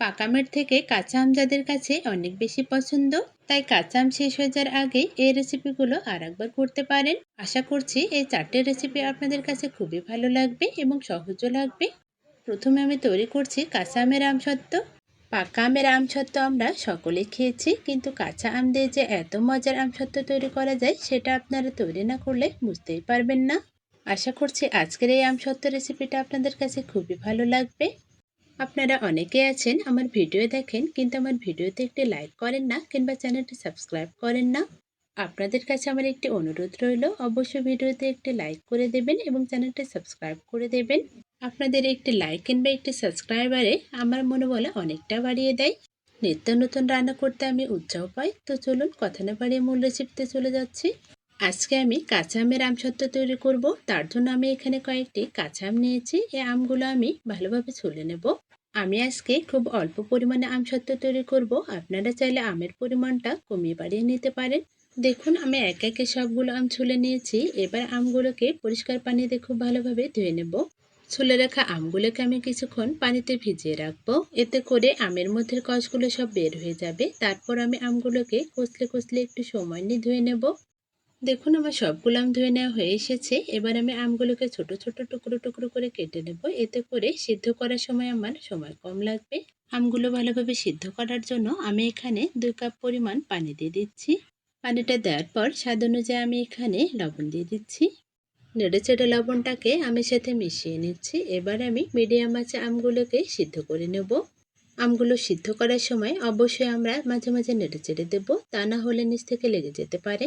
পাকা আমের থেকে কাঁচা আম যাদের কাছে অনেক বেশি পছন্দ, তাই কাঁচা আম শেষ হয়ে যাওয়ার আগেই এই রেসিপিগুলো আর একবার করতে পারেন। আশা করছি এই চারটে রেসিপি আপনাদের কাছে খুবই ভালো লাগবে এবং সহজও লাগবে। প্রথমে আমি তৈরি করছি কাঁচা আমের আমসত্ত্ব পাকা আমের আমসত্ত্ব আমরা সকলে খেয়েছি, কিন্তু কাঁচা আম দিয়ে যে এত মজার আমসত্ত্ব তৈরি করা যায়, সেটা আপনারা তৈরি না করলে বুঝতেই পারবেন না। আশা করছি আজকের এই আম আমসত্ত্ব রেসিপিটা আপনাদের কাছে খুবই ভালো লাগবে। আপনারা অনেকে আছেন আমার ভিডিও দেখেন, কিন্তু আমার ভিডিওতে একটি লাইক করেন না কিংবা চ্যানেলটি সাবস্ক্রাইব করেন না। আপনাদের কাছে আমার একটি অনুরোধ রইল, অবশ্যই ভিডিওতে একটি লাইক করে দেবেন এবং চ্যানেলটি সাবস্ক্রাইব করে দেবেন। আপনাদের একটি লাইক কিংবা একটি সাবস্ক্রাইবারে আমার মনোবল অনেকটা বাড়িয়ে দেয়। নিত্য নতুন রান্না করতে আমি উৎসাহ পাই, তো চলুন কথা না বাড়িয়ে মূল রেসিপিতে চলে যাচ্ছি। আজকে আমি কাঁচা আমের আমসত্ত্ব তৈরি করব, তার জন্য আমি এখানে কয়েকটি কাঁচা আম নিয়েছি, এই আমগুলো আমি ভালোভাবে ছুলে নেব। আমি আজকে খুব অল্প পরিমাণে আম আমসত্ত্ব তৈরি করব। আপনারা চাইলে আমের পরিমাণটা কমিয়ে বাড়িয়ে নিতে পারেন। দেখুন, আমি এক একে সবগুলো আম ছুলে নিয়েছি। এবার আমগুলোকে পরিষ্কার পানি দিয়ে খুব ভালোভাবে ধুয়ে নেব। ছুলে রাখা আমগুলোকে আমি কিছুক্ষণ পানিতে ভিজিয়ে রাখব। এতে করে আমের মধ্যে কষগুলো সব বের হয়ে যাবে। তারপর আমি আমগুলোকে কষলে কষলে একটু সময় নিয়ে ধুয়ে নেব। দেখুন, আমার সবগুলো আম ধুয়ে নেওয়া হয়ে এসেছে। এবার আমি আমগুলোকে ছোট ছোট, টুকরো টুকরো করে কেটে নেব। এতে করে সিদ্ধ করার সময় আমার সময় কম লাগবে। আমগুলো ভালোভাবে সিদ্ধ করার জন্য আমি এখানে দুই কাপ পরিমাণ পানি দিয়ে দিচ্ছি। পানিটা দেওয়ার পর স্বাদ অনুযায়ী আমি এখানে লবণ দিয়ে দিচ্ছি। নেড়ে চেড়ে লবণটাকে আমি সাথে মিশিয়ে নিচ্ছি। এবার আমি মিডিয়াম আঁচে আমগুলোকে সিদ্ধ করে নেব। আমগুলো সিদ্ধ করার সময় অবশ্যই আমরা মাঝে মাঝে নেড়ে চেড়ে দেবো। তা না হলে নিচ থেকে লেগে যেতে পারে।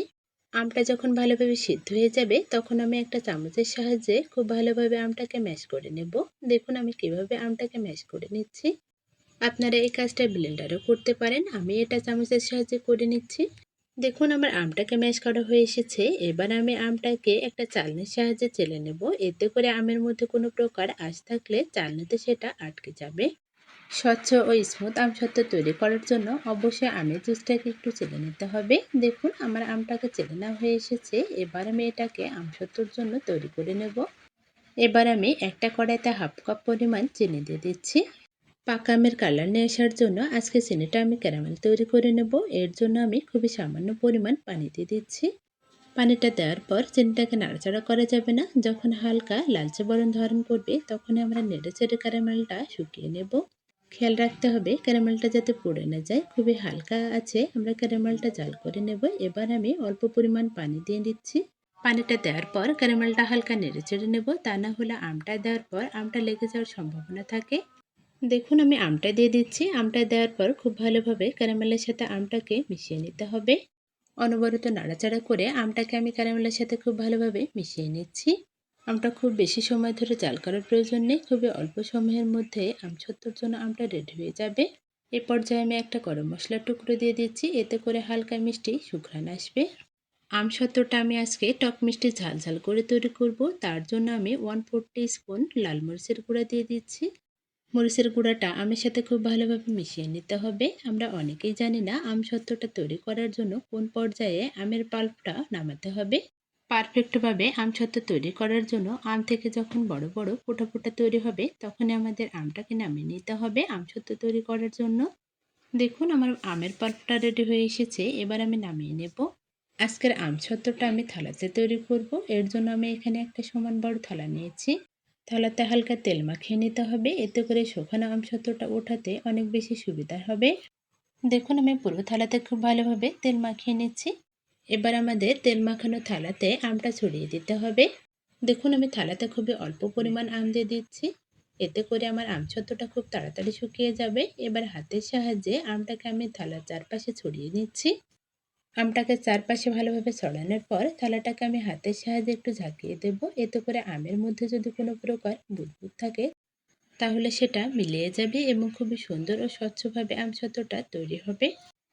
আমটা যখন ভালোভাবে সিদ্ধ হয়ে যাবে, তখন আমি একটা চামচের সাহায্যে খুব ভালোভাবে আমটাকে ম্যাশ করে নেব। দেখুন আমি কীভাবে আমটাকে ম্যাশ করে নিচ্ছি। আপনারা এই কাজটা ব্লেন্ডারও করতে পারেন। আমি এটা চামচের সাহায্যে করে নিচ্ছি। দেখুন আমার আমটাকে ম্যাশ করা হয়ে এসেছে। এবার আমি আমটাকে একটা চালনির সাহায্যে চেলে নেব। এতে করে আমের মধ্যে কোনো প্রকার আঁশ থাকলে চালনিতে সেটা আটকে যাবে। স্বচ্ছ ও স্মুথ আমসত্ত্ব তৈরি করার জন্য অবশ্যই আমের জুসটাকে একটু চেলে নিতে হবে। দেখুন, আমার আমটাকে চেলে নেওয়া হয়ে এসেছে। এবার আমি এটাকে আমসত্ত্বর জন্য তৈরি করে নেব। এবার আমি একটা কড়াইতে হাফ কাপ পরিমাণ চিনি দিয়ে দিচ্ছি। পাকা আমের কালার নিয়ে আসার জন্য আজকে চিনিটা আমি ক্যারামেল তৈরি করে নেব। এর জন্য আমি খুবই সামান্য পরিমাণ পানি দিয়ে দিচ্ছি। পানিটা দেওয়ার পর চিনিটাকে নাড়াচাড়া করা যাবে না। যখন হালকা লালচে বরণ ধারণ করবে তখন আমরা নেড়ে চেড়ে ক্যারামেলটা শুকিয়ে নেব। খেয়াল রাখতে হবে, ক্যারামেলটা যাতে পড়ে না যায়। খুবই হালকা আছে, আমরা ক্যারামেলটা জাল করে নেব। এবার আমি অল্প পরিমাণ পানি দিয়ে দিচ্ছি। পানিটা দেওয়ার পর ক্যারামেলটা হালকা নেড়ে চেড়ে নেব। তা না হলে আমটা দেওয়ার পর আমটা লেগে যাওয়ার সম্ভাবনা থাকে। দেখুন, আমি আমটা দিয়ে দিচ্ছি। আমটা দেওয়ার পর খুব ভালোভাবে ক্যারামেলের সাথে আমটাকে মিশিয়ে নিতে হবে। অনবরত নাড়াচাড়া করে আমটাকে আমি ক্যারামেলের সাথে খুব ভালোভাবে মিশিয়ে নিচ্ছি। আমটা খুব বেশি সময় ধরে জাল করার প্রয়োজন নেই। খুবই অল্প সময়ের মধ্যে আম ছত্তর জন্য আমটা রেডি হয়ে যাবে। এ পর্যায়ে আমি একটা গরম মশলার টুকরো দিয়ে দিচ্ছি। এতে করে হালকা মিষ্টি সুঘ্রাণ আসবে। আম সত্তরটা আমি আজকে টক মিষ্টি ঝাল ঝাল করে তৈরি করব। তার জন্য আমি ওয়ান ফোরটি স্পুন লাল মরিচের গুঁড়া দিয়ে দিচ্ছি। মরিচের গুঁড়াটা আমের সাথে খুব ভালোভাবে মিশিয়ে নিতে হবে। আমরা অনেকেই জানি না আম সত্ত্বটা তৈরি করার জন্য কোন পর্যায়ে আমের পাল্পটা নামাতে হবে। পারফেক্টভাবে আম সত্ত্ব তৈরি করার জন্য আম থেকে যখন বড় বড় ফোটা ফোটা তৈরি হবে, তখনই আমাদের আমটাকে নামিয়ে নিতে হবে আম সত্ত্ব তৈরি করার জন্য। দেখুন আমার আমের পাল্পটা রেডি হয়ে এসেছে, এবার আমি নামিয়ে নেব। আজকের আম সত্ত্বটা আমি থালাতে তৈরি করব। এর জন্য আমি এখানে একটা সমান বড় থালা নিয়েছি। থালাতে হালকা তেল মাখিয়ে নিতে হবে, এতে করে শুকনো আমসত্ত্বটা ওঠাতে অনেক বেশি সুবিধা হবে। দেখুন আমি পুরো থালাতে খুব ভালোভাবে তেল মাখিয়ে নিচ্ছি। এবার আমাদের তেল মাখানো থালাতে আমটা ছড়িয়ে দিতে হবে। দেখুন, আমি থালাতে খুবই অল্প পরিমাণ আম দিয়ে দিচ্ছি। এতে করে আমার আমছত্বটা খুব তাড়াতাড়ি শুকিয়ে যাবে। এবার হাতের সাহায্যে আমটাকে আমি থালার চারপাশে ছড়িয়ে নিচ্ছি। আমটাকে চারপাশে ভালোভাবে ছড়ানোর পর থালাটাকে আমি হাতের সাহায্যে একটু ঝাঁকিয়ে দেব। এতে করে আমের মধ্যে যদি কোনো প্রকার বুদবুদ থাকে, তাহলে সেটা মিলিয়ে যাবে এবং খুবই সুন্দর ও স্বচ্ছভাবে আমসত্ত্বটা তৈরি হবে।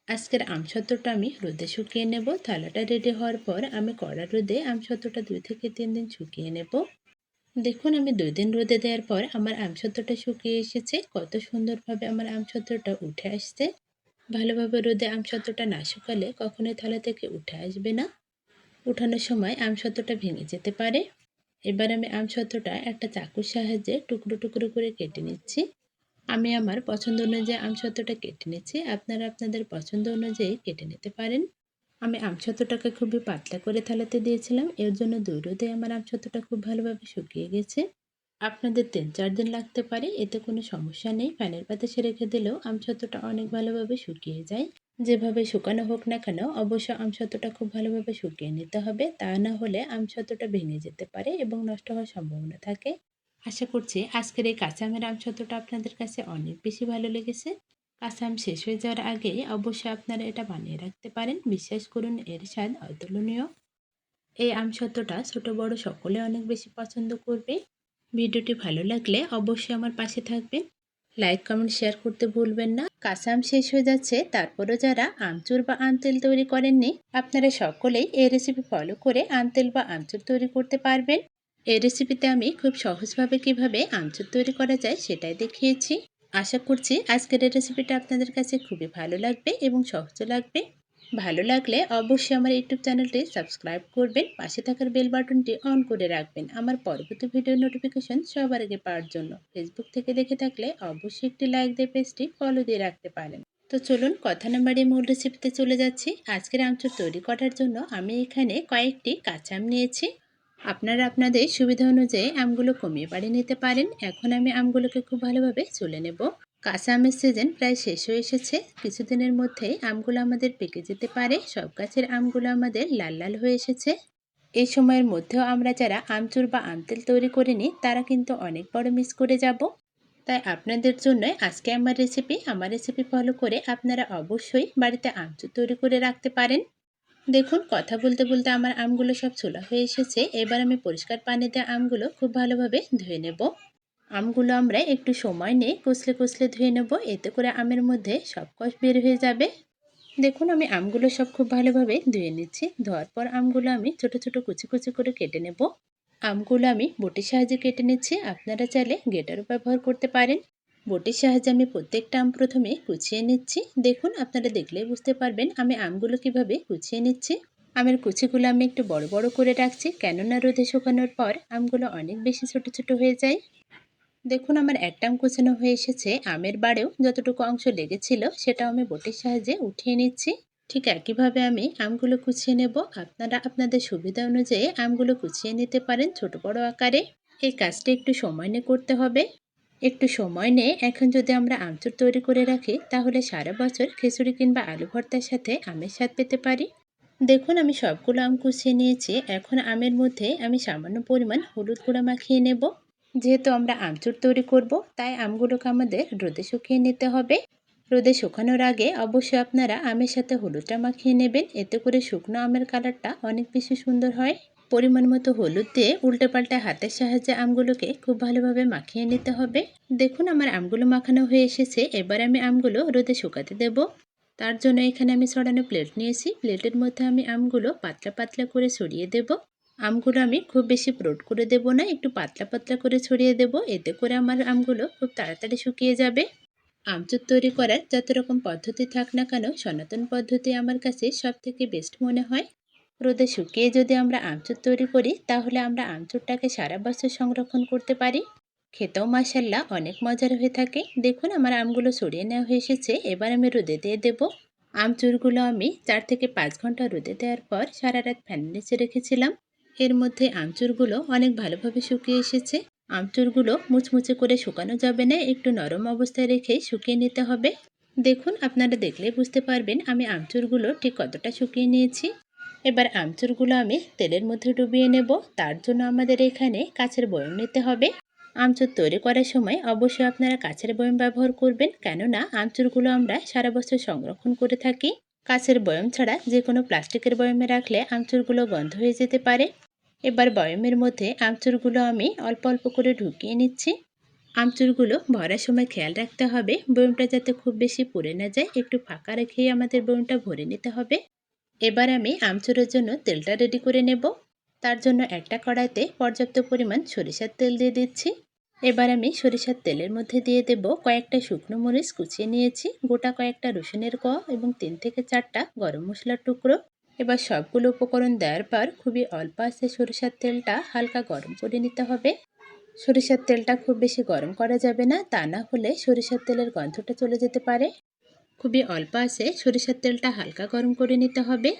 আজকের আমসত্ত্বটা আমি রোদে শুকিয়ে নেব। থালাটা রেডি হওয়ার পর আমি কড়া রোদে আমসত্ত্বটা দুই থেকে তিন দিন শুকিয়ে নেব। দেখুন, আমি দুই দিন রোদে দেওয়ার পর আমার আমসত্ত্বটা শুকিয়ে এসেছে। কত সুন্দরভাবে আমার আমসত্ত্বটা উঠে আসছে। ভালোভাবে রোদে আমসত্ত্বটা না শুকালে কখনোই থালা থেকে উঠে আসবে না। উঠানোর সময় আমসত্ত্বটা ভেঙে যেতে পারে। এবার আমি আমসত্ত্বটা একটা চাকুর সাহায্যে টুকরো টুকরো করে কেটে নিচ্ছি। আমি আমার পছন্দ অনুযায়ী আমসত্ত্বটা কেটে নিচ্ছি। আপনারা আপনাদের পছন্দ অনুযায়ী কেটে নিতে পারেন। আমি আমসত্ত্বটাকে খুবই পাতলা করে থালাতে দিয়েছিলাম। এর জন্য দুই রোদে আমার আমসত্ত্বটা খুব ভালোভাবে শুকিয়ে গেছে। আপনাদের তিন, চার দিন লাগতে পারে, এতে কোনো সমস্যা নেই। ফ্যানের বাতাসে রেখে দিলেও আমসত্ত্বটা অনেক ভালোভাবে শুকিয়ে যায়। যেভাবে শুকানো হোক না কেন, অবশ্য আমসত্ত্বটা খুব ভালোভাবে শুকিয়ে নিতে হবে। তা না হলে আমসত্ত্বটা ভেঙে যেতে পারে এবং নষ্ট হওয়ার সম্ভাবনা থাকে। আশা করছি আজকের এই কাঁচা আমের আমসত্ত্বটা আপনাদের কাছে অনেক বেশি ভালো লেগেছে। কাঁচা আম শেষ হয়ে যাওয়ার আগে অবশ্যই আপনারা এটা বানিয়ে রাখতে পারেন। বিশ্বাস করুন, এর স্বাদ অতুলনীয়। এই আমসত্ত্বটা ছোট, বড় সকলে অনেক বেশি পছন্দ করবে। ভিডিওটি ভালো লাগলে অবশ্যই আমার পাশে থাকবেন। লাইক, কমেন্ট, শেয়ার করতে ভুলবেন না। কাঁচা আম শেষ হয়ে যাচ্ছে। তারপরও যারা আমচুর বা আমতেল তৈরি করেননি, আপনারা সকলেই এই রেসিপি ফলো করে আমতেল বা আমচুর তৈরি করতে পারবেন। এই রেসিপিতে আমি খুব সহজভাবে কীভাবে আমচুর তৈরি করা যায় সেটাই দেখিয়েছি। আশা করছি আজকের এই রেসিপিটা আপনাদের কাছে খুবই ভালো লাগবে এবং সহজও লাগবে। ভালো লাগলে অবশ্যই আমার ইউটিউব চ্যানেলটি সাবস্ক্রাইব করবেন, পাশে থাকার বেল বাটনটি অন করে রাখবেন, আমার পরবর্তী ভিডিও নোটিফিকেশন সবার আগে পাওয়ার জন্য। ফেসবুক থেকে দেখে থাকলে অবশ্যই একটি লাইক দিয়ে পেজটি ফলো দিয়ে রাখতে পারেন। তো চলুন কথা নাম্বারে মূল রেসিপিতে চলে যাচ্ছি। আজকের আমচুর তৈরি করার জন্য আমি এখানে কয়েকটি কাঁচা আম নিয়েছি। আপনারা আপনাদের সুবিধা অনুযায়ী আমগুলো কমিয়ে বাড়িয়ে নিতে পারেন। এখন আমি আমগুলোকে খুব ভালোভাবে চলে নেব। কাঁচা আমের সিজন প্রায় শেষ হয়ে এসেছে। কিছুদিনের মধ্যেই আমগুলো আমাদের পেকে যেতে পারে। সব গাছের আমগুলো আমাদের লাল লাল হয়ে এসেছে। এই সময়ের মধ্যেও আমরা যারা আমচুর বা আমতেল তৈরি করিনি তারা কিন্তু অনেক বড় মিস করে যাব। তাই আপনাদের জন্য আজকে আমার রেসিপি আমার রেসিপি ফলো করে আপনারা অবশ্যই বাড়িতে আমচুর তৈরি করে রাখতে পারেন। দেখুন, কথা বলতে বলতে আমার আমগুলো সব ছোলা হয়ে এসেছে। এবার আমি পরিষ্কার পানিতে আমগুলো খুব ভালোভাবে ধুয়ে নেব। আমগুলো আমরা একটু সময় নিয়ে কুচলে কুচলে ধুয়ে নেব। এতে করে আমের মধ্যে সব কষ বের হয়ে যাবে। দেখুন, আমি আমগুলো সব খুব ভালোভাবে ধুয়ে নিচ্ছি। ধোয়ার পর আমগুলো আমি ছোট ছোট, কুচি কুচি করে কেটে নেব। আমগুলো আমি বটির সাহায্যে কেটে নিচ্ছি। আপনারা চাইলে গেটারও ব্যবহার করতে পারেন। বটির সাহায্যে আমি প্রত্যেকটা আম প্রথমে কুচিয়ে নিচ্ছি। দেখুন, আপনারা দেখলেই বুঝতে পারবেন আমি আমগুলো কীভাবে কুচিয়ে নিচ্ছি। আমের কুচিগুলো আমি একটু বড় বড় করে রাখছি, কেননা রোদে শুকানোর পর আমগুলো অনেক বেশি ছোট ছোট হয়ে যায়। দেখুন, আমার একটা আম কুচানো হয়ে এসেছে। আমের বাড়েও যতটুকু অংশ লেগেছিল সেটা আমি বটির সাহায্যে উঠিয়ে নিচ্ছি। ঠিক একইভাবে আমি আমগুলো কুচিয়ে নেব। আপনারা আপনাদের সুবিধা অনুযায়ী আমগুলো কুচিয়ে নিতে পারেন ছোট বড় আকারে। এই কাজটা একটু সময় নিয়ে করতে হবে। একটু সময় নিয়ে এখন যদি আমরা আমচুর তৈরি করে রাখি, তাহলে সারা বছর খিচুড়ি কিংবা আলু ভর্তার সাথে আমের স্বাদ পেতে পারি। দেখুন, আমি সবগুলো আম কুচিয়ে নিয়েছি। এখন আমের মধ্যে আমি সামান্য পরিমাণ হলুদ গুঁড়া মাখিয়ে নেব। যেহেতু আমরা আমচুর তৈরি করব, তাই আমগুলোকে আমাদের রোদে শুকিয়ে নিতে হবে। রোদে শুকানোর আগে অবশ্যই আপনারা আমের সাথে হলুদটা মাখিয়ে নেবেন। এতে করে শুকনো আমের কালারটা অনেক বেশি সুন্দর হয়। পরিমাণ মতো হলুদ দিয়ে উল্টে পাল্টে হাতের সাহায্যে আমগুলোকে খুব ভালোভাবে মাখিয়ে নিতে হবে। দেখুন আমার আমগুলো মাখানো হয়ে এসেছে। এবার আমি আমগুলো রোদে শুকাতে দেব। তার জন্য এখানে আমি ছড়ানো প্লেট নিয়েছি। প্লেটের মধ্যে আমি আমগুলো পাতলা পাতলা করে ছড়িয়ে দেব। আমগুলো আমি খুব বেশি প্রোট করে দেব না, একটু পাতলা পাতলা করে ছড়িয়ে দেব। এতে করে আমার আমগুলো খুব তাড়াতাড়ি শুকিয়ে যাবে। আমচুর তৈরি করার যত রকম পদ্ধতি থাক না কেন, সনাতন পদ্ধতি আমার কাছে সব থেকে বেস্ট মনে হয়। রোদে শুকিয়ে যদি আমরা আমচুর তৈরি করি, তাহলে আমরা আমচুরটাকে সারা বছর সংরক্ষণ করতে পারি। খেতেও মাসাল্লা অনেক মজার হয়ে থাকে। দেখুন, আমার আমগুলো সরিয়ে নেওয়া হয়ে এসেছে। এবার আমি রোদে দিয়ে দেব। আমচুরগুলো আমি চার থেকে পাঁচ ঘণ্টা রোদে দেওয়ার পর সারা রাত ফ্যান নিচে রেখেছিলাম। এর মধ্যে আমচুরগুলো অনেক ভালোভাবে শুকিয়ে এসেছে। আমচুরগুলো মুচমুচে করে শুকানো যাবে না, একটু নরম অবস্থায় রেখে শুকিয়ে নিতে হবে। দেখুন, আপনারা দেখলে বুঝতে পারবেন আমি আমচুরগুলো ঠিক কতটা শুকিয়ে নিয়েছি। এবার আমচুরগুলো আমি তেলের মধ্যে ডুবিয়ে নেব। তার জন্য আমাদের এখানে কাছের বয়ম নিতে হবে। আমচুর তৈরি করার সময় অবশ্যই আপনারা কাছের বয়ম ব্যবহার করবেন, কেননা আমচুরগুলো আমরা সারা বছর সংরক্ষণ করে থাকি। কাছের বয়ম ছাড়া যে কোনো প্লাস্টিকের বয়মে রাখলে আমচুরগুলো গন্ধ হয়ে যেতে পারে। এবার বয়মের মধ্যে আমচুরগুলো আমি অল্প অল্প করে ঢুকিয়ে নিচ্ছি। আমচুরগুলো ভরার সময় খেয়াল রাখতে হবে। বয়মটা যাতে খুব বেশি পুড়ে না যায়, একটু ফাঁকা রেখেই আমাদের বয়মটা ভরে নিতে হবে। এবার আমি আমচুরের জন্য তেলটা রেডি করে নেব। তার জন্য একটা কড়াইতে পর্যাপ্ত পরিমাণ সরিষার তেল দিয়ে দিচ্ছি। এবার আমি সরিষার তেলের মধ্যে দিয়ে দেব কয়েকটা শুকনো মরিচ কুচিয়ে নিয়েছি, গোটা কয়েকটা রসুনের ক এবং তিন থেকে চারটা গরম মশলার টুকরো। এবার সবগুলো উপকরণ দেওয়ার পর খুবই অল্প আছে সরিষার তেলটা, হালকা গরম করে নিতে হবে। সরিষার তেলটা খুব বেশি গরম করা যাবে না, তা না হলে সরিষার তেলের গন্ধটা চলে যেতে পারে। খুবই অল্প আছে, সরিষার তেলটা হালকা গরম করে নিতে হবে।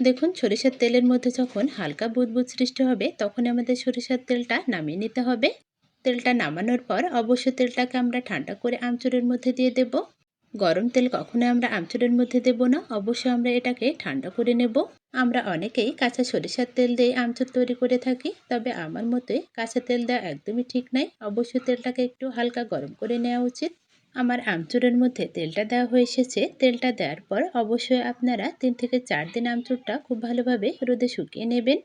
দেখুন, সরিষার তেলের মধ্যে যখন হালকা বুদবুদ সৃষ্টি হবে, তখন আমাদের সরিষার তেলটা নামিয়ে নিতে হবে। তেলটা নামানোর পর অবশ্য তেলটাকে আমরা ঠান্ডা করে আমচুরের মধ্যে দিয়ে দেব। গরম তেল কখনো আমরা আমচুরের মধ্যে দেব না অবশ্যই আমরা এটাকে ঠান্ডা করে নেব। আমরা অনেকেই কাঁচা সরিষার তেল দিয়ে আমচুর তৈরি করে থাকি, তবে আমার মতে কাঁচা তেল দেওয়া একদমই ঠিক নয় অবশ্যই তেলটাকে একটু হালকা গরম করে নেওয়া উচিত। আমার আমচুরের মধ্যে তেলটা দেওয়া হয়ে এসেছে। তেলটা দেওয়ার পর অবশ্যই আপনারা তিন থেকে চার দিন আমচুরটা খুব ভালোভাবে রোদে শুকিয়ে নেবেন।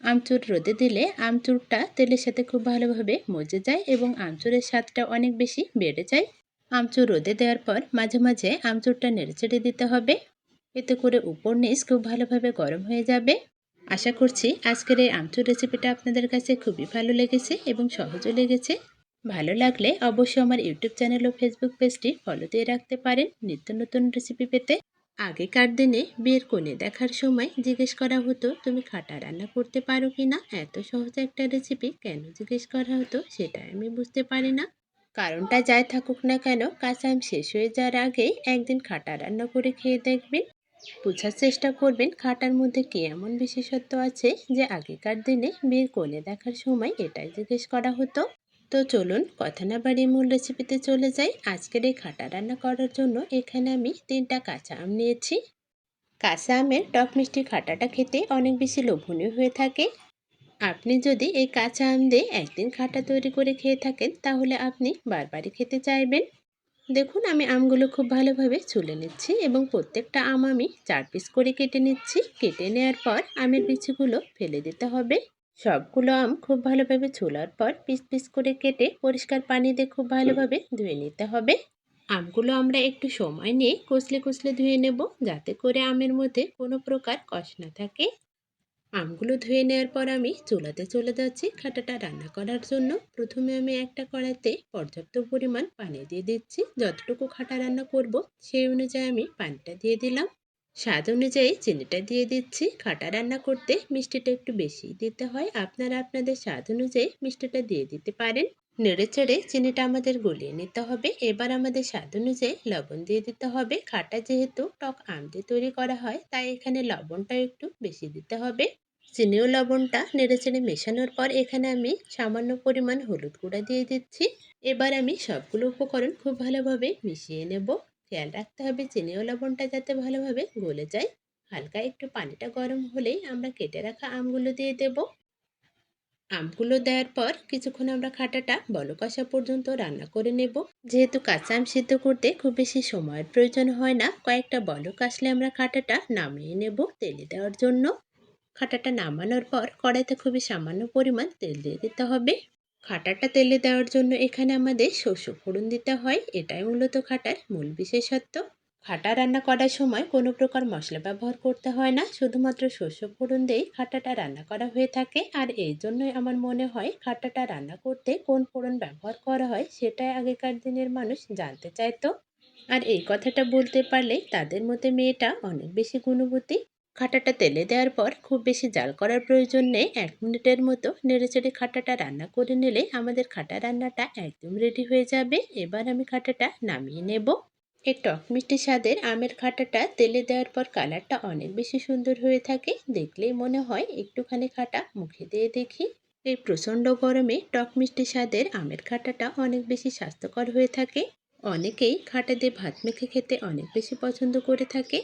আমচুর রোদে দিলে আমচুরটা তেলের সাথে খুব ভালোভাবে মজে যায় এবং আমচুরের স্বাদটা অনেক বেশি বেড়ে যায়। আমচুর রোদে দেওয়ার পর মাঝে মাঝে আমচুরটা নেড়েচেড়ে দিতে হবে। এতে করে উপর নিচ খুব ভালোভাবে গরম হয়ে যাবে। আশা করছি আজকের এই আমচুর রেসিপিটা আপনাদের কাছে খুবই ভালো লেগেছে এবং সহজও লেগেছে। ভালো লাগলে অবশ্যই আমার ইউটিউব চ্যানেল ও ফেসবুক পেজটি ফলো দিয়ে রাখতে পারেন নিত্য নতুন রেসিপি পেতে। আগেকার দিনে বিয়ের কোণে দেখার সময় জিজ্ঞেস করা হতো, তুমি খাটা রান্না করতে পারো কি না এত সহজ একটা রেসিপি কেন জিজ্ঞেস করা হতো? সেটা আমি বুঝতে পারি না। কারণটা যাই থাকুক না কেন কাঁচা আম শেষ হয়ে যাওয়ার আগেই একদিন খাটা রান্না করে খেয়ে দেখবেন। বোঝার চেষ্টা করবেন খাটার মধ্যে কি এমন বিশেষত্ব আছে যে আগেকার দিনে বিয়ের কোণে দেখার সময় এটাই জিজ্ঞেস করা হতো। তো চলুন কথা না বাড়িয়ে মূল রেসিপিতে চলে যাই। আজকের এই খাটা রান্না করার জন্য এখানে আমি তিনটা কাঁচা আম নিয়েছি। কাঁচা আমের টক মিষ্টি খাটাটা খেতে অনেক বেশি লোভনীয় হয়ে থাকে। আপনি যদি এই কাঁচা আম দিয়ে একদিন খাটা তৈরি করে খেয়ে থাকেন, তাহলে আপনি বারবারই খেতে চাইবেন। দেখুন, আমি আমগুলো খুব ভালোভাবে ছুলে নিচ্ছি এবং প্রত্যেকটা আম আমি চার পিস করে কেটে নিচ্ছি। কেটে নেওয়ার পর আমের বিচিগুলো ফেলে দিতে হবে। সবগুলো আম খুব ভালোভাবে ছোলার পর পিস পিস করে কেটে পরিষ্কার পানি দিয়ে খুব ভালোভাবে ধুয়ে নিতে হবে। আমগুলো আমরা একটু সময় নিয়ে কষলে কষলে ধুয়ে নেব যাতে করে আমের মধ্যে কোনো প্রকার কষ না থাকে। আমগুলো ধুয়ে নেওয়ার পর আমি চুলাতে চলে যাচ্ছি খাটাটা রান্না করার জন্য। প্রথমে আমি একটা কড়াইতে পর্যাপ্ত পরিমাণ পানি দিয়ে দিচ্ছি। যতটুকু খাটা রান্না করব সেই অনুযায়ী আমি পানিটা দিয়ে দিলাম। স্বাদ অনুযায়ী চিনিটা দিয়ে দিচ্ছি। খাটা রান্না করতে মিষ্টিটা একটু বেশি দিতে হয়। আপনারা আপনাদের স্বাদ অনুযায়ী মিষ্টিটা দিয়ে দিতে পারেন। নেড়ে চেড়ে চিনিটা আমাদের গলিয়ে নিতে হবে। এবার আমাদের স্বাদ অনুযায়ী লবণ দিয়ে দিতে হবে। খাটা যেহেতু টক আম দিয়ে তৈরি করা হয়, তাই এখানে লবণটা একটু বেশি দিতে হবে। চিনি ও লবণটা নেড়ে চেড়ে মেশানোর পর এখানে আমি সামান্য পরিমাণ হলুদ গুঁড়া দিয়ে দিচ্ছি। এবার আমি সবগুলো উপকরণ খুব ভালোভাবে মিশিয়ে নেব। খেয়াল রাখতে হবে চিনি ও লবণটা যাতে ভালোভাবে গলে যায়। হালকা একটু পানিটা গরম হলেই আমরা কেটে রাখা আমগুলো দিয়ে দেব। আমগুলো দেওয়ার পর কিছুক্ষণ আমরা খাটাটা বলক আসা পর্যন্ত রান্না করে নেব। যেহেতু কাঁচা আম সিদ্ধ করতে খুব বেশি সময়ের প্রয়োজন হয় না, কয়েকটা বলক আসলে আমরা খাটাটা নামিয়ে নেব তেলে দেওয়ার জন্য। খাটাটা নামানোর পর কড়াইতে খুবই সামান্য পরিমাণ তেল দিয়ে দিতে হবে। খাটাটা তেলে দেওয়ার জন্য এখানে আমাদের শস্য ফোড়ন দিতে হয়। এটাই মূলত খাটার মূল বিশেষত্ব। খাটা রান্না করার সময় কোনো প্রকার মশলা ব্যবহার করতে হয় না। শুধুমাত্র শস্য ফোড়ন দিয়েই খাটাটা রান্না করা হয়ে থাকে। আর এই জন্যই আমার মনে হয় খাটাটা রান্না করতে কোন ফোড়ন ব্যবহার করা হয় সেটাই আগেকার দিনের মানুষ জানতে চাইতো। আর এই কথাটা বলতে পারলে তাদের মধ্যে মেয়েটা অনেক বেশি গুণবতী। খাটাটা তেলে দেওয়ার পর খুব বেশি জাল করার প্রয়োজন নেই। এক মিনিটের মতো নেড়েচেড়ে খাটাটা রান্না করে নিলে আমাদের খাটা রান্নাটা একদম রেডি হয়ে যাবে। এবার আমি খাটাটা নামিয়ে নেব। এই টক মিষ্টি স্বাদের আমের খাটাটা তেলে দেওয়ার পর কালারটা অনেক বেশি সুন্দর হয়ে থাকে। দেখলেই মনে হয় একটুখানি খাটা মুখে দিয়ে দেখি। এই প্রচণ্ড গরমে টক মিষ্টি স্বাদের আমের খাটাটা অনেক বেশি স্বাস্থ্যকর হয়ে থাকে। অনেকেই খাটা দিয়ে ভাত মেখে খেতে অনেক বেশি পছন্দ করে থাকে।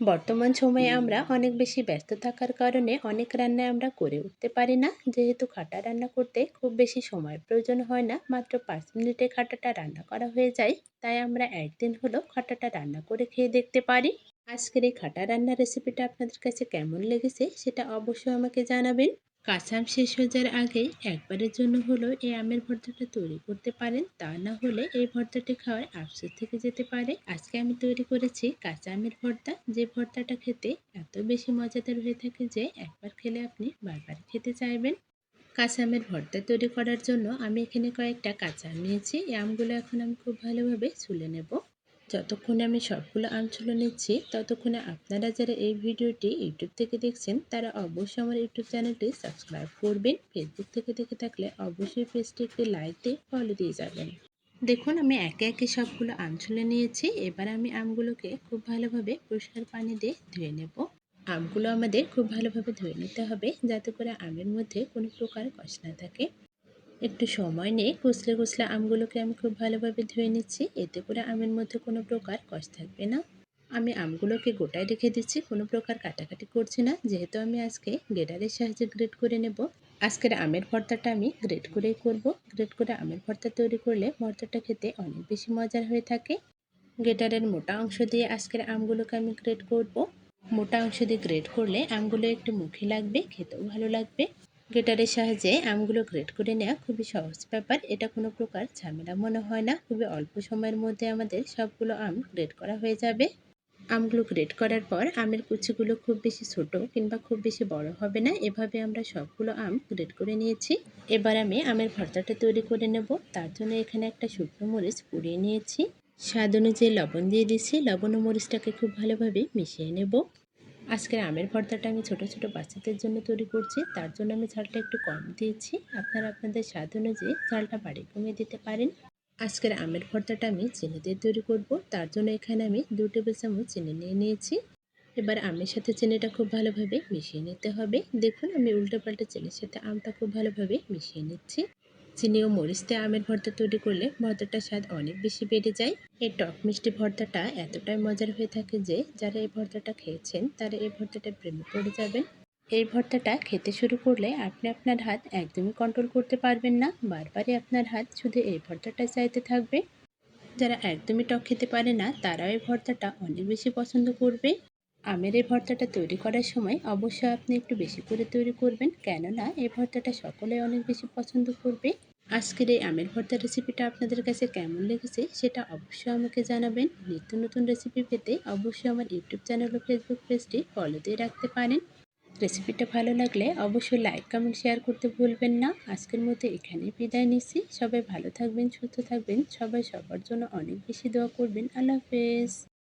বর্তমান সময়ে আমরা অনেক বেশি ব্যস্ত থাকার কারণে অনেক রান্না আমরা করে উঠতে পারি না। যেহেতু খাটা রান্না করতে খুব বেশি সময় প্রয়োজন হয় না মাত্র পাঁচ মিনিটে খাটাটা রান্না করা হয়ে যায়। তাই আমরা একদিন হলো খাটাটা রান্না করে খেয়ে দেখতে পারি। আজকের এই খাটা রান্নার রেসিপিটা আপনাদের কাছে কেমন লেগেছে সেটা অবশ্যই আমাকে জানাবেন। কাঁচা আম শেষ হয়ে যাওয়ার আগেই একবারের জন্য হলো এই আমের ভর্তাটা তৈরি করতে পারেন। তা না হলে এই ভর্তাটি খাওয়ার আফসোস থেকে যেতে পারে। আজকে আমি তৈরি করেছি কাঁচা আমের ভর্তা। যে ভর্তাটা খেতে এত বেশি মজাদার হয়ে থাকে যে একবার খেলে আপনি বারবার খেতে চাইবেন। কাঁচা আমের ভর্তা তৈরি করার জন্য আমি এখানে কয়েকটা কাঁচা আম নিয়েছি। এই আমগুলো এখন আমি খুব ভালোভাবে ছুলে নেব। যতক্ষণে আমি সবগুলো আম ছুলে নিচ্ছি, ততক্ষণে আপনারা যারা এই ভিডিওটি ইউটিউব থেকে দেখছেন, তারা অবশ্যই আমার ইউটিউব চ্যানেলটি সাবস্ক্রাইব করবেন। ফেসবুক থেকে দেখে থাকলে অবশ্যই পেজটি একটি লাইক দিয়ে ফলো দিয়ে যাবেন। দেখুন, আমি একে একে সবগুলো আম ছুলে নিয়েছি। এবার আমি আমগুলোকে খুব ভালোভাবে পরিষ্কার পানি দিয়ে ধুয়ে নেব। আমগুলো আমাদের খুব ভালোভাবে ধুয়ে নিতে হবে, যাতে করে আমের মধ্যে কোনো প্রকার কষ না থাকে। একটু সময় নিয়ে কুচলে কুচলে আমগুলোকে আমি খুব ভালোভাবে ধুয়ে নিচ্ছি। এতে করে আমের মধ্যে কোনো প্রকার কষ থাকবে না। আমি আমগুলোকে গোটায় রেখে দিচ্ছি, কোনো প্রকার কাটাকাটি করছি না। যেহেতু আমি আজকে গ্রেডারের সাহায্যে গ্রেড করে নেব। আজকের আমের ভর্তাটা আমি গ্রেড করেই করব। গ্রেড করে আমের ভর্তা তৈরি করলে ভর্তাটা খেতে অনেক বেশি মজার হয়ে থাকে। গ্রেটারের মোটা অংশ দিয়ে আজকের আমগুলোকে আমি গ্রেড করব। মোটা অংশ দিয়ে গ্রেড করলে আমগুলো একটু মুখে লাগবে, খেতেও ভালো লাগবে। গ্রেটারের সাহায্যে আমগুলো গ্রেড করে নেওয়া খুবই সহজ ব্যাপার। এটা কোনো প্রকার ঝামেলা মনে হয় না। খুবই অল্প সময়ের মধ্যে আমাদের সবগুলো আম গ্রেড করা হয়ে যাবে। আমগুলো গ্রেড করার পর আমের কুচিগুলো খুব বেশি ছোট কিংবা খুব বেশি বড় হবে না। এভাবে আমরা সবগুলো আম গ্রেড করে নিয়েছি। এবার আমি আমের ভর্তাটা তৈরি করে নেব। তার জন্য এখানে একটা শুকনো মরিচ পুড়িয়ে নিয়েছি। স্বাদ অনুযায়ী লবণ দিয়ে দিচ্ছি। লবণ ও মরিচটাকে খুব ভালোভাবে মিশিয়ে নেব। আজকের আমের ভর্তাটা আমি ছোট ছোট বাচ্চাদের জন্য তৈরি করছি। তার জন্য আমি ঝালটা একটু কম দিয়েছি। আপনারা আপনাদের স্বাদ অনুযায়ী ঝালটা বাড়ি কমিয়ে দিতে পারেন। আজকের আমের ভর্তাটা আমি চিনি দিয়ে তৈরি করব। তার জন্য এখানে আমি দু টেবিল চামচ চিনি নিয়ে নিয়েছি। এবার আমের সাথে চিনিটা খুব ভালোভাবে মিশিয়ে নিতে হবে। দেখুন, আমি উল্টো পাল্টে চিনির সাথে আমটা খুব ভালোভাবে মিশিয়ে নিচ্ছি। চিনি ও মরিচ দিয়ে আমের ভর্তা তৈরি করলে ভর্তাটার স্বাদ অনেক বেশি বেড়ে যায়। এই টক মিষ্টি ভর্তাটা এতটাই মজার হয়ে থাকে যে, যারা এই ভর্তাটা খেয়েছেন, তারা এই ভর্তাটা প্রেমে পড়ে যাবেন। এই ভর্তাটা খেতে শুরু করলে আপনি আপনার হাত একদমই কন্ট্রোল করতে পারবেন না। বারবারই আপনার হাত শুধু এই ভর্তাটা চাইতে থাকবে। যারা একদমই টক খেতে পারে না, তারাও এই ভর্তাটা অনেক বেশি পছন্দ করবে। আমের এই ভর্তাটা তৈরি করার সময় অবশ্যই আপনি একটু বেশি করে তৈরি করবেন। কেননা, এই ভর্তাটা সকলে অনেক বেশি পছন্দ করবে। আজকের এই আমের ভর্তা রেসিপিটা আপনাদের কাছে কেমন লেগেছে সেটা অবশ্যই আমাকে জানাবেন। নিত্য নতুন রেসিপি পেতে অবশ্যই আমার ইউটিউব চ্যানেল ও ফেসবুক পেজটি ফলো দিয়ে রাখতে পারেন। রেসিপিটা ভালো লাগলে অবশ্যই লাইক কমেন্ট শেয়ার করতে ভুলবেন না। আজকের মতো এখানেই বিদায় নিচ্ছি। সবাই ভালো থাকবেন, সুস্থ থাকবেন। সবাই সবার জন্য অনেক বেশি দোয়া করবেন। আল্লাহ হাফেজ।